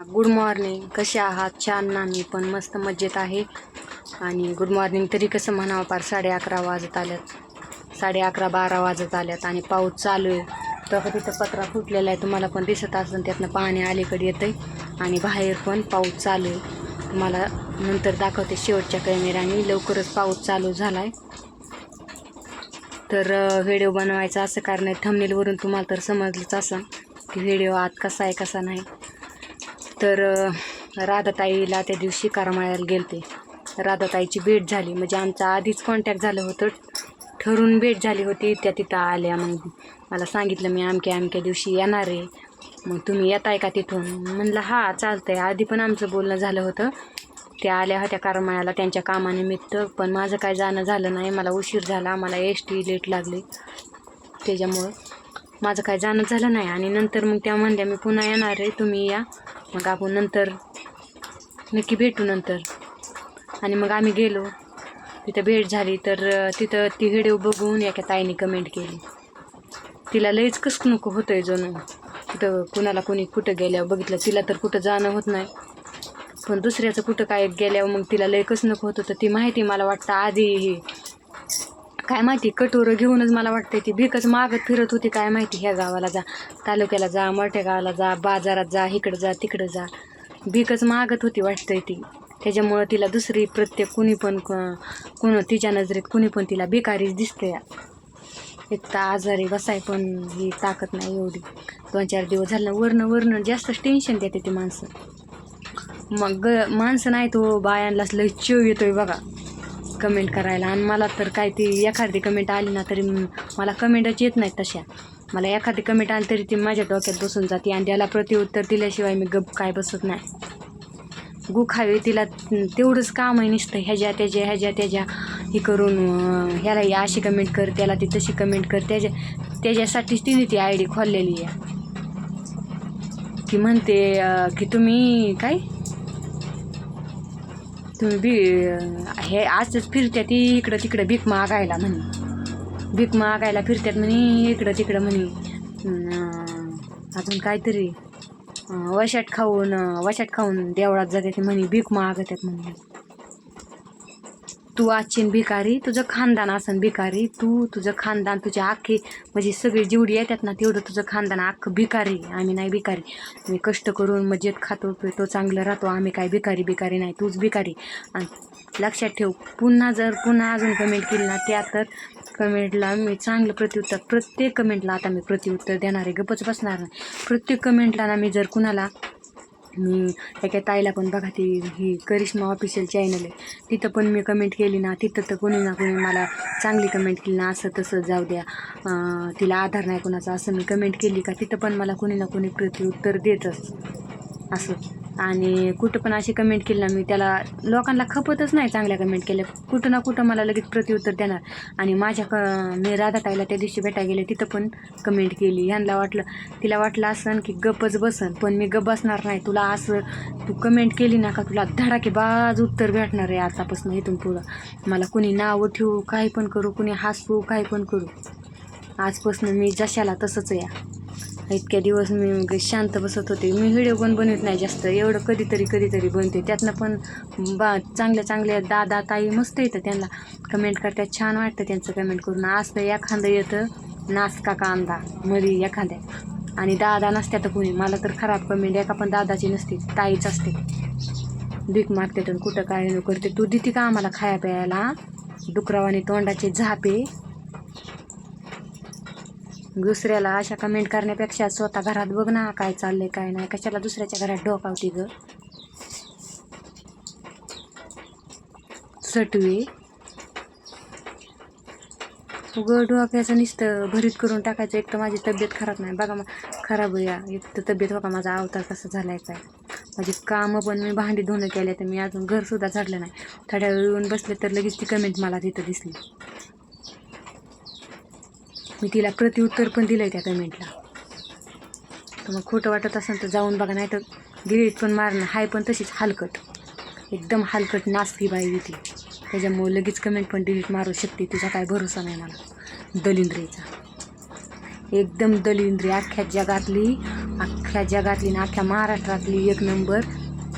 Good morning कसे आहात? छान ना? मी पण मस्त मजेत आहे. आणि गुड मॉर्निंग तरी कसं म्हणावं? पार साडे अकरा वाजत आल्यात. साडे अकरा बारा वाजत आल्यात आणि पाऊस चालू आहे. तर तिथं पत्रा फुटलेला आहे. तुम्हाला पण दिसत असेल त्यातनं पाणी अलीकडे येतं आहे आणि बाहेर पण पाऊस चालू आहे. तुम्हाला नंतर दाखवते शेवटच्या कॅमेऱ्याने. लवकरच पाऊस चालू झाला आहे तर व्हिडिओ बनवायचा असं कारण आहे. थंबनेलवरून तुम्हाला तर समजलंच असं की व्हिडिओ आत कसा आहे कसा नाही. तर राधाताईला त्या दिवशी करमाळ्याला गेलते. राधाताईची भेट झाली. म्हणजे आमचा आधीच कॉन्टॅक्ट झालं होतं. ठरून भेट झाली होती. त्या तिथं आल्या मग. मला सांगितलं मी अमक्या अमक्या दिवशी येणार आहे. मग तुम्ही येताय का तिथून? म्हणलं हा आहे आधी पण आमचं बोलणं झालं होतं. त्या आल्या होत्या करमाळ्याला त्यांच्या कामानिमित्त. पण माझं काय जाणं झालं नाही. मला उशीर झाला. मला एस टी लेट लागली. त्याच्यामुळं माझं काय जाणं झालं नाही. आणि नंतर मग त्या म्हणल्या मी पुन्हा येणार आहे. तुम्ही या. मग आपण नंतर नक्की भेटू नंतर. आणि मग आम्ही गेलो. तिथं भेट झाली तर तिथं ती व्हिडिओ बघून एका ताईने कमेंट केली. तिला लईच कसं नको होतं आहे जणू. तिथं कुणाला कोणी कुठं गेल्यावर बघितलं तिला तर कुठं जाणं होत नाही. पण दुसऱ्याचं कुठं काय गेल्यावर मग तिला लई कसं नको होतं तर ती माहिती मला वाटतं आधी काय माहिती कटोरं घेऊनच मला वाटतं ती भिकच मागत फिरत होती काय माहिती ह्या गावाला जा तालुक्याला जा मोठ्या गावाला जा बाजारात जा इकडं जा तिकडं जा. भिकच मागत होती वाटतंय ती. त्याच्यामुळं तिला दुसरी प्रत्येक कुणी पण कुण तिच्या नजरेत कुणी पण तिला भिकारीच दिसते एक तर आजारी बसाय पण ही ताकद नाही एवढी. दोन चार दिवस झालं वरनं वरणं जास्तच टेन्शन देते ती माणसं. मग ग- माणसं नाही तो हो, बायांनाच लय चव येतोय बघा. कमेंट करायला. आणि मला तर काय ती एखादी कमेंट आली ना तरी मला कमेंटच येत नाहीत तशा. मला एखादी कमेंट आली तरी ती माझ्या डोक्यात बसून जाते आणि त्याला प्रतिउत्तर दिल्याशिवाय मी गप काय बसत नाही. गु खावी तिला तेवढंच काम आहे नुसतं ह्याच्या त्याच्या ह्याच्या त्याच्या हे करून ह्याला ही अशी कमेंट कर त्याला ती तशी कमेंट कर. त्याच्या त्याच्यासाठीच तिने ती आय डी खोललेली आहे. की म्हणते की तुम्ही काय? तुम्ही बी हे असंच फिरत्या ती इकडं तिकडं भीक मागायला म्हणे. भीक मागायला फिरत्यात म्हणे इकडं तिकडं म्हणे. अजून काहीतरी. वशाट खाऊन अं, वशाट खाऊन देवळात जाते म्हणे भीक आहेत म्हणे. तू आजचीन भिकारी तुझं खानदान असन भिकारी. तू तुझं खानदान तुझे आखे म्हणजे सगळी जेवढी येतात ना तेवढं तुझं खानदान अख्खं भिकारी. आम्ही नाही भिकारी. आम्ही कष्ट करून मजेत खातो पितो चांगलं राहतो. आम्ही काय भिकारी भिकारी नाही तूच भिकारी. आणि लक्षात ठेव पुन्हा जर पुन्हा अजून कमेंट केली ना त्या तर कमेंटला मी चांगलं प्रत्युत्तर प्रत्येक कमेंटला आता मी प्रत्युत्तर देणार आहे. गपच बसणार नाही. प्रत्येक कमेंटला ना मी जर कुणाला मी एका ताईला पण बघा ती ही करिश्मा ऑफिशियल चॅनल आहे. तिथं पण मी कमेंट केली ना तिथं तर कोणी ना कोणी मला चांगली कमेंट केली ना असं तसं जाऊ द्या. तिला आधार नाही कोणाचा असं मी कमेंट केली का तिथं पण मला कोणी ना कोणी प्रत्युत्तर देतच. असं. आणि कुठं पण अशी कमेंट केली ना मी त्याला लोकांना खपतच नाही चांगल्या कमेंट केल्या. कुठं ना कुठं मला लगेच प्रत्युत्तर देणार. आणि माझ्या क मी राधाताईला त्या दिवशी भेटा गेले तिथं पण कमेंट केली. ह्यांना वाटलं तिला वाटलं असं की गप्पच बसन पण मी गप बसणार नाही. तुला असं तू कमेंट केली ना का तुला धडाकेबाज उत्तर भेटणार आहे आतापासून इथून पुढं. मला कुणी नावं ठेवू काही पण करू कुणी हसवू काही पण करू. आजपासून मी जशाला तसंच या इतक्या दिवस मी शांत बसत होते. मी व्हिडिओ पण बनवत नाही जास्त. एवढं कधीतरी कधीतरी बनते. त्यातनं पण बा चांगल्या चांगल्या दादा ताई मस्त येतं त्यांना. कमेंट करतात छान वाटतं त्यांचं कमेंट करून. असतं एखादं येतं नाचका कांदा? मरी एखाद्या. आणि दादा नसत्या तर कोणी. मला तर खराब कमेंट एका पण दादाची नसते ताईच असते. भीक मागते तर कुठं काय न करते. तू देते का आम्हाला खाया प्यायला डुकरावाने तोंडाचे झापे. दुसऱ्याला अशा कमेंट करण्यापेक्षा स्वतः घरात बघ ना काय चाललंय काय नाही. कशाला दुसऱ्याच्या घरात डोकावती ग? सटवे. उघड डोक्याचं नुसतं भरीत करून टाकायचं. एक तर माझी तब्येत खराब नाही. बघा मग खराब या. एक तर तब्येत बघा माझा अवतार कसा झालाय काय. माझी कामं पण मी भांडी धुणं केले तर मी अजून घरसुद्धा झाडलं नाही. थोड्या वेळ येऊन बसले तर लगेच ती कमेंट मला तिथं दिसली. मी तिला प्रतिउत्तर पण दिलं आहे त्या कमेंटला तर मग खोटं वाटत असेल तर जाऊन बघा नाही तर डिलीट पण मारणं हाय पण तशीच हलकट. एकदम हलकट नाचती बाई होती त्याच्यामुळे लगेच कमेंट पण डिलीट मारू शकते तुझा काय भरोसा नाही मला. दलिंद्रीचा. एकदम दलिंद्री अख्ख्या जगातली अख्ख्या जगातली ना अख्ख्या महाराष्ट्रातली एक नंबर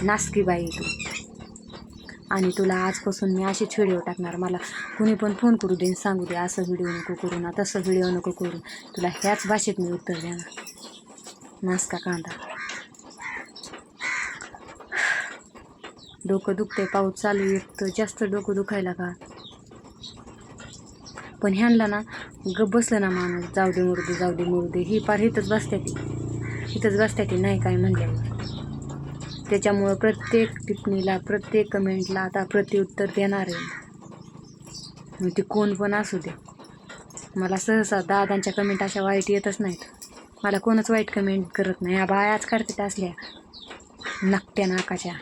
नासकी बाई आहे तू. आणि तुला आजपासून मी असेच व्हिडिओ टाकणार. मला कुणी पण फोन करू दे सांगू दे असं व्हिडिओ नको करू ना तसं व्हिडिओ नको करू. तुला ह्याच भाषेत मी उत्तर देणार. नासका कांदा. डोकं दुखते पाऊस चालू येत जास्त डोकं दुखायला का? पण ह्यांना ना गप बसलं ना माणूस. जाऊ दे मुरू दे जाऊ दे मुरू दे. ही पार इथंच बसते ती. इथंच बसते ती नाही काय म्हणल्यावर त्याच्यामुळं प्रत्येक टिप्पणीला प्रत्येक कमेंटला आता प्रत्युत्तर देणार आहे. मग ते कोण पण असू दे. मला सहसा दादांच्या कमेंट अशा वाईट येतच नाहीत. मला कोणच वाईट कमेंट करत नाही. ह्या बायाच करतात असल्या. नकट्या नाकाच्या.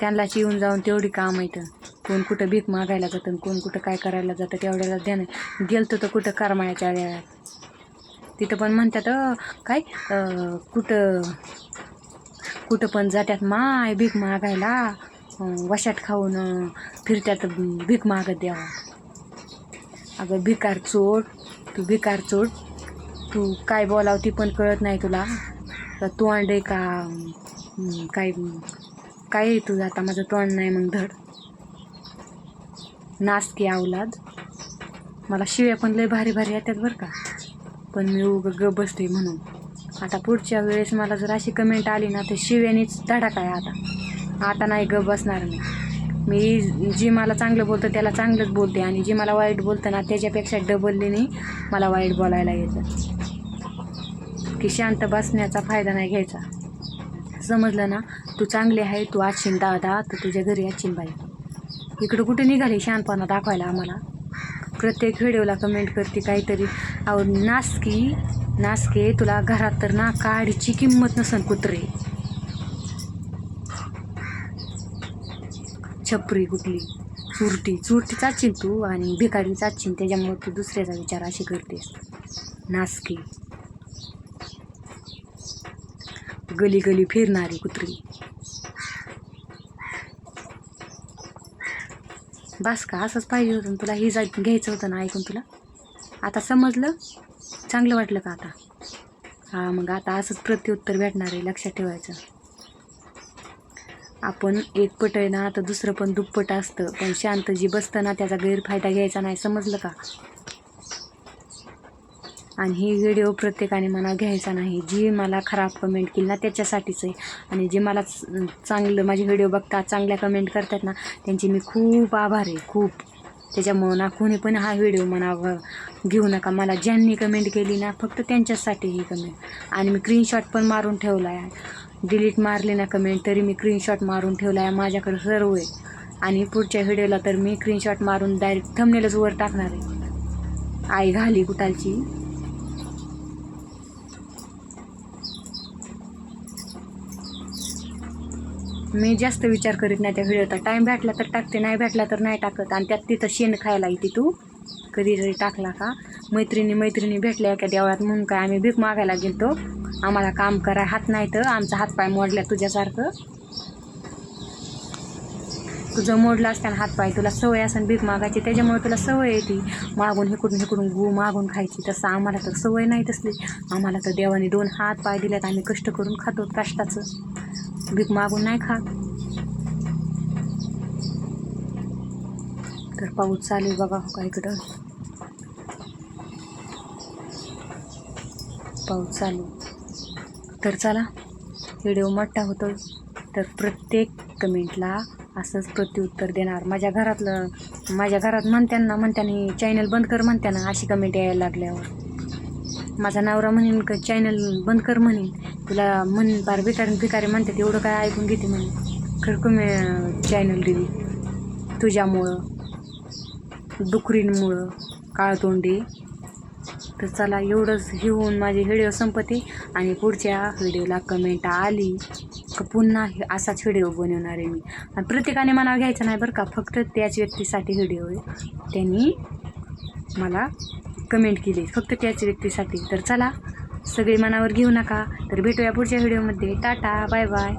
त्यांनाच येऊन जाऊन तेवढी काम येतं कोण कुठं भीक मागायला जातं कोण कुठं काय करायला जातं तेवढ्याला ध्यान आहे. गेलतो तर कुठं करमाळ्याच्या वेळात. तिथं पण म्हणतात काय कुठं कुठं पण जात्यात माय भीक मागायला वशात खाऊन फिरत्यात भीक मागत द्यावा अगं भिकार चोट तू भिकार चोट तू काय बोलाव ती पण कळत नाही तुला. का तोंड आहे का काय काय आहे आता माझं तोंड नाही मग धड. नासकी अवलाद मला शिव्या पण लय भारी भारी येतात बरं का. पण मी उगं ग बसते म्हणून. आता पुढच्या वेळेस मला जर अशी कमेंट आली ना तर शिव्यानीच धडाका आहे आता. आता नाही ग बसणार मी. मी जी मला चांगलं बोलतं त्याला चांगलंच बोलते. आणि जी मला वाईट बोलतं ना त्याच्यापेक्षा डबललीने मला वाईट बोलायला येतं. की शांत बसण्याचा फायदा नाही घ्यायचा. समजलं ना? तू चांगली आहे तू आजशीन दादा तर तुझ्या घरी आजशीन बाई. इकडं कुठे निघाली शहाणपणा दाखवायला आम्हाला? प्रत्येक व्हिडिओला कमेंट करते काहीतरी. अहो नासकी नासके तुला घरात तर ना काडीची किंमत नसन कुत्रे. छपरी कुठली चुरटी चुरटी चाचीन तू आणि भिकारी चाचीन त्याच्यामुळे तू दुसऱ्याचा विचार अशी करतेस. नासकी. गली गली फिरणारी कुत्री. बस का असंच पाहिजे होतं ना तुला ही जा घ्यायचं होतं ना ऐकून तुला. आता समजलं? चांगलं वाटलं का आता? हां मग आता असंच प्रत्युत्तर भेटणार आहे लक्षात ठेवायचं. आपण एक पट आहे ना तर दुसरं पण दुप्पट असतं. पण शांत जी बसतं ना त्याचा गैरफायदा घ्यायचा नाही समजलं का? आणि हे व्हिडिओ प्रत्येकाने मला घ्यायचा नाही. जी मला खराब कमेंट केली ना त्याच्यासाठीच आहे. आणि जे मला चांगलं माझे व्हिडिओ बघतात चांगल्या कमेंट करतात ना त्यांची मी खूप आभार आहे. खूप. त्याच्यामुळं ना कोणी पण हा व्हिडिओ म्हणा घेऊ नका. मला ज्यांनी कमेंट केली ना फक्त त्यांच्यासाठी ही कमेंट आणि मी स्क्रीनशॉट पण मारून ठेवला आहे. डिलीट मारली ना कमेंट तरी मी स्क्रीनशॉट मारून ठेवला आहे. माझ्याकडे सर्व आहे. आणि पुढच्या व्हिडिओला तर मी स्क्रीनशॉट मारून डायरेक्ट थंबनेलच वर टाकणार आहे. आई घाली कुटालची मी जास्त विचार करीत नाही त्या व्हिडिओचा. टाईम भेटला तर टाकते नाही भेटला तर नाही टाकत. आणि त्यात तिथं शेण खायला येते तू. कधी जरी टाकला का? मैत्रिणी मैत्रिणी भेटल्या एका देवळात. म्हणून काय आम्ही भीक मागायला गेलतो. आम्हाला काम कराय हात नाही तर आमचा हातपाय मोडल्या तुझ्यासारखं. तुझं मोडलं असताना हातपाय तुला सवय असेल भीक मागायची. त्याच्यामुळे तुला सवय येते मागून हिकडून हिकडून गु मागून खायची. तसं आम्हाला तर सवय नाही तसली. आम्हाला तर देवाने दोन हात पाय दिल्यात आम्ही कष्ट करून खातो कष्टाचं. भीक मागून नाही खात. तर पाऊस चालू आहे बघा का इकडं. पाऊस चालू. तर चला व्हिडिओ मोठा होतो तर प्रत्येक कमेंटला असंच प्रत्युत्तर देणार. माझ्या घरातलं माझ्या घरात म्हणत्यांना म्हणत्याने चॅनल बंद कर म्हणत्याना अशी कमेंट यायला लागल्यावर. माझा नवरा म्हणेन का चॅनल बंद कर म्हणेन. तुला म्हण बार भिकारी भिकारी म्हणतात एवढं काय ऐकून घेते म्हणे. खरं कमी चॅनल दिली तुझ्यामुळं डुकरींमुळं काळतोंडी. तर चला एवढंच हे होऊन माझी व्हिडिओ संपते आणि पुढच्या व्हिडिओला कमेंट आली का पुन्हा असाच व्हिडिओ बनवणार आहे मी. आणि प्रत्येकाने मनावर घ्यायचं नाही बरं का फक्त त्याच व्यक्तीसाठी व्हिडिओ आहे. त्यांनी मला कमेंट केली फक्त त्याच व्यक्तीसाठी. तर चला सगळे मनावर घेऊ नका. तर भेटूया पुढच्या व्हिडिओमध्ये टाटा बाय बाय